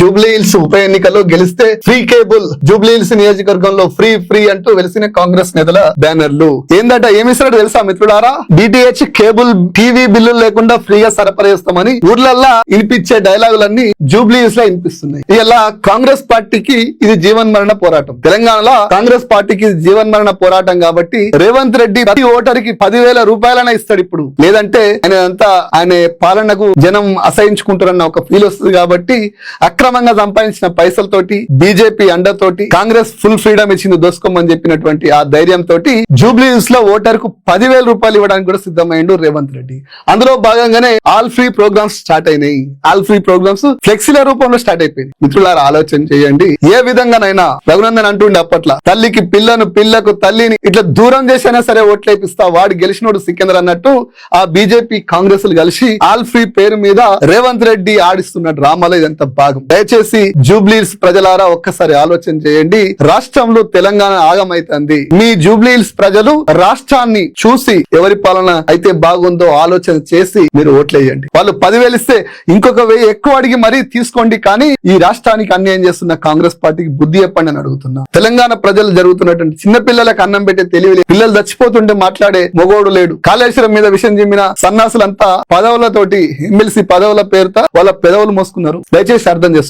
Jubilee hills ఉప ఎన్నికల్లో గెలిస్తే ఫ్రీ కేబుల్. జూబ్లీ హిల్స్ నియోజకవర్గంలో ఫ్రీ ఫ్రీ అంటూ వెలిసిన కాంగ్రెస్ నేతల బ్యానర్లు. ఏందట ఏమిస్తాడు తెలుసా మిత్రుడారా డిటిహెచ్ కేబుల్ టీవీ బిల్లులు లేకుండా ఫ్రీగా సరఫరా చేస్తామని ఊర్లల్లా వినిపించే డైలాగులన్నీ జూబ్లీ హిల్స్లో వినిపిస్తున్నాయి. ఇలా కాంగ్రెస్ పార్టీకి ఇది జీవన్ మరణ పోరాటం. తెలంగాణలో కాంగ్రెస్ పార్టీకి జీవన్ మరణ పోరాటం కాబట్టి రేవంత్ రెడ్డి ప్రతి ఓటర్కి పదివేల రూపాయలనే ఇస్తాడు ఇప్పుడు. లేదంటే ఆయన అంతా ఆయన పాలనకు జనం అసహించుకుంటారన్న ఒక ఫీల్ వస్తుంది కాబట్టి అక్రమ అక్రమంగా సంపాదించిన పైసలతోటి బీజేపీ అండతోటి కాంగ్రెస్ ఫుల్ ఫ్రీడమ్ ఇచ్చింది దోసుకోమని చెప్పినటువంటి ఆ ధైర్యం తోటి జూబ్లీ హిల్స్లో ఓటర్కు పదివేల రూపాయలు ఇవ్వడానికి కూడా సిద్ధమైండు రేవంత్ రెడ్డి. అందులో భాగంగానే ఆల్ ఫ్రీ ప్రోగ్రామ్స్ స్టార్ట్ అయినాయి. ఆల్ ఫ్రీ ప్రోగ్రామ్స్ ఫ్లెక్సీల రూపంలో స్టార్ట్ అయిపోయింది మిత్రులారా ఆలోచన చేయండి. ఏ విధంగానైనా రఘునందన్ అంటుండే అప్పట్లో తల్లికి పిల్లను పిల్లకు తల్లిని ఇట్లా దూరం చేసైనా సరే ఓట్లు వేపిస్తా వాడు గెలిచినోడు సికిందర్ అన్నట్టు ఆ బీజేపీ కాంగ్రెస్ కలిసి ఆల్ ఫ్రీ పేరు మీద రేవంత్ రెడ్డి ఆడిస్తున్న డ్రామాలో ఇదంతా భాగం. దయచేసి జూబ్లీల్స్ ప్రజలారా ఒక్కసారి ఆలోచన చేయండి. రాష్ట్రంలో తెలంగాణ ఆగమైతుంది. మీ జూబ్లీల్స్ ప్రజలు రాష్ట్రాన్ని చూసి ఎవరి పాలన అయితే బాగుందో ఆలోచన చేసి మీరు ఓట్లేయండి. వాళ్ళు పదివేలు ఇస్తే ఇంకొక వెయ్యి ఎక్కువ అడిగి మరీ తీసుకోండి కానీ ఈ రాష్ట్రానికి అన్యాయం చేస్తున్న కాంగ్రెస్ పార్టీకి బుద్ధి చెప్పండి అని అడుగుతున్నా. తెలంగాణ ప్రజలు జరుగుతున్నటువంటి చిన్న పిల్లలకు అన్నం పెట్టే తెలివి పిల్లలు చచ్చిపోతుంటే మాట్లాడే మొగోడు లేడు. కాళేశ్వరం మీద విషయం చెమ్మిన సన్నాసులంతా పదవులతోటి ఎమ్మెల్సీ పదవుల పేరుతో వాళ్ళ పెదవులు మోసుకున్నారు. దయచేసి అర్థం చేసుకోండి.